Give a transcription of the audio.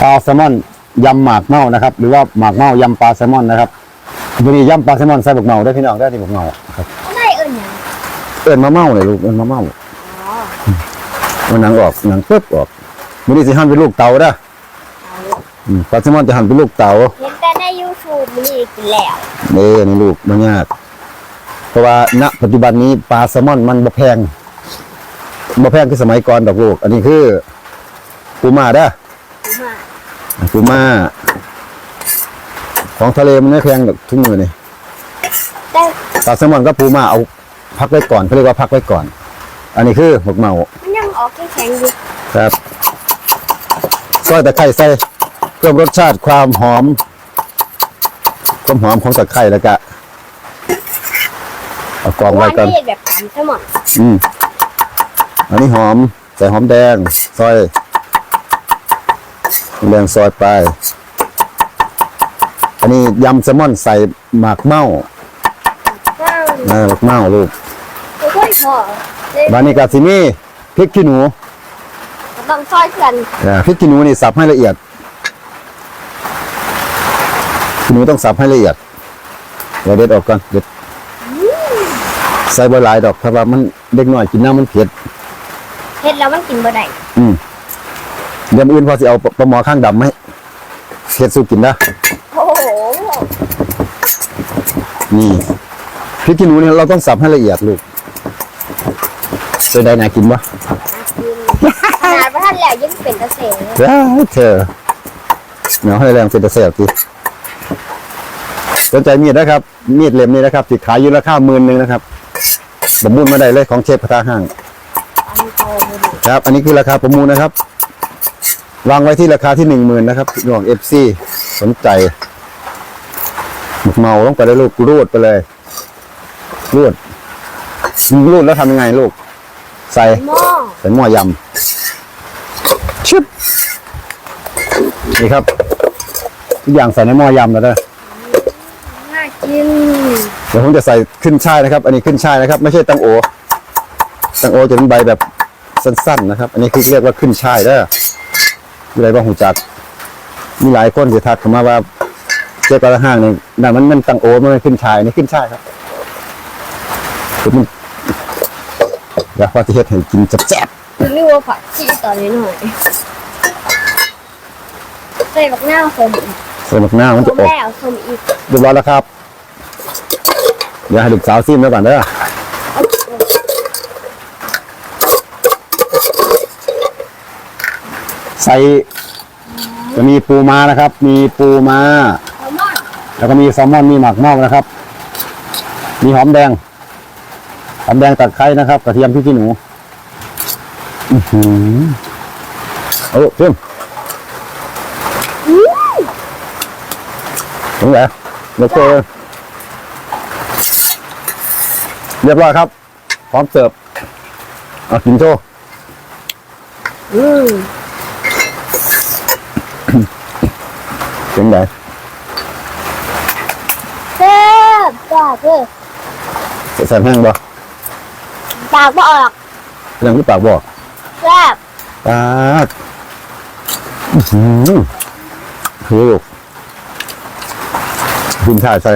ปลาแซลมอนยำหมากเมานะครับ หรือว่าหมากเมายำปลาแซลมอนนะครับวันนี้ยำปลาแซลมอนใส่บักเมาได้อพี่น้องได้อที่บักเมาครับไม่เอิญยังเอิ้นมาเมาเลยลูกเอิ้นมาเมาอ๋อมันหนังออกหนังปึ๊บออกวันนี้สิหั่นเป็นลูกเต๋าเด้ออืมปลาแซลมอนจะหั่นเป็นลูกเต๋าเห็นแต่ในยูทูบมีกินแล้วเน่นี่ลูกมันยากเพราะว่าณปัจจุบันนี้ปลาแซลมอนมันบ่แพงบ่แพงคือสมัยก่อนดอกลูก อันนี้คือปูมาเด้อมา ปูมาของทะเลมันไม่แพงดอกทุกมือนี่แต่ปลาแซลมอนก็ปูมาเอาพักไว้ก่อนเขาเรียกว่าพักไว้ก่อน อันนี้คือหมกเมามันยังออกแข็งๆอยู่ครับซอยตะไคร้ใส่เพิ่มรสชาติความหอมความหอมของตะไคร้แล้วก็เอากรองไว้วันก่อนนี้แบบกันทั้งหมดอืมอันนี้หอมใส่หอมแดงซอยหอม แดงซอยไป อันนี้ยำแซลมอนใส่หมากเมาว้าวเออหมากเมาลูกทุกคนพอเลยบานิกาซิมีพริกขี้หนูต้องซอยเพื่อนอ่าพริกขี้หนูนี่สับให้ละเอียดขี้หนูต้องสับให้ละเอียดเดี๋ยวเด็ดออกก่อนเด็ดใส่ใบหลายดอกเพราะว่ามันเด็กหน่อยกินน้ำมันเผ็ดเฮ็ดแล้วมันกินบ่ได้อืมเดี๋ยวมื้ออื่นพอสิเอาปลาหมอข้างดำไหมเผ็ดสู้กินนะโอ้โหนี่พริกขี้หนูเนี่ยเราต้องสับให้ละเอียดลูกเป็นไดนากินปะขนาดว่าท่านแล้วยังเป็นเกษตรจ้าเธอเนาะให้แรงเป็นตะเสียบทีสนใจมีดนะครับ มีดเล่มนี้นะครับติดขายอยู่ราคาหมื่นหนึ่งนะครับประมูลมาได้เลยของเชฟพระทาห้าง อันโตบ่ดีครับ อันนี้คือราคาประมูลนะครับ วางไว้ที่ราคาที่หนึ่งหมื่นนะครับพี่น้องเอฟซีสนใจหมกเมาลงไปเลยลูกรูดไปเลย รูดรูดแล้วทำยังไงลูก ใส่หม้อใส่หม้อยำชึบนี่ครับทุกอย่างใส่ในหม้อยำแล้วเด้อน่ากินเดี๋ยวผมจะใส่ขึ้นช่ายนะครับ อันนี้ขึ้นช่ายนะครับ ไม่ใช่ตังโอตังโอจะเป็นใบแบบสั้นๆนะครับ อันนี้คือเรียกว่าขึ้นช่ายเด้อ มีอะไรบ้างหูจัก มีหลายคนที่ทักเข้ามาว่าเจ้ากระห้างนี่นั่นมันมันตังโอมันไม่ขึ้นช่ายอันนี่ขึ้นช่ายครับคือมันอยากว่าจะเฮ็ดให้กินแซ่บคือนึกว่าผักชีตอนนี้หน่อยใส่บักหน้าวสมอีกๆใส่หมักหน้ามันสจะมออกแล้วสมอีกเรียบร้อยแล้วครับเดี๋ยวให้ลูกสาวซิมแล้วก่อนเด้อ ใส่จะมีปูม้านะครับ มีปูม้า แลมอนแล้วก็มีแซลมอนมีหมักเมานะครับ มีหอมแดงหอมแดงตัดไคร้นะครับกระเทียมพริกขี้หนูอือหือเอาลูกเพิ่มถึงไหนโลโก้เลยเรียบร้อยครับ พร้อมเสิร์ฟเอากินโชว์ อืม ถึงไหนแซ่บจ้าเพื่อใส่แห้งบ่ปากบ่ออกยังที่ปากบอกแซ่บปาดอื้อหือคือลูกกินข้าวใส่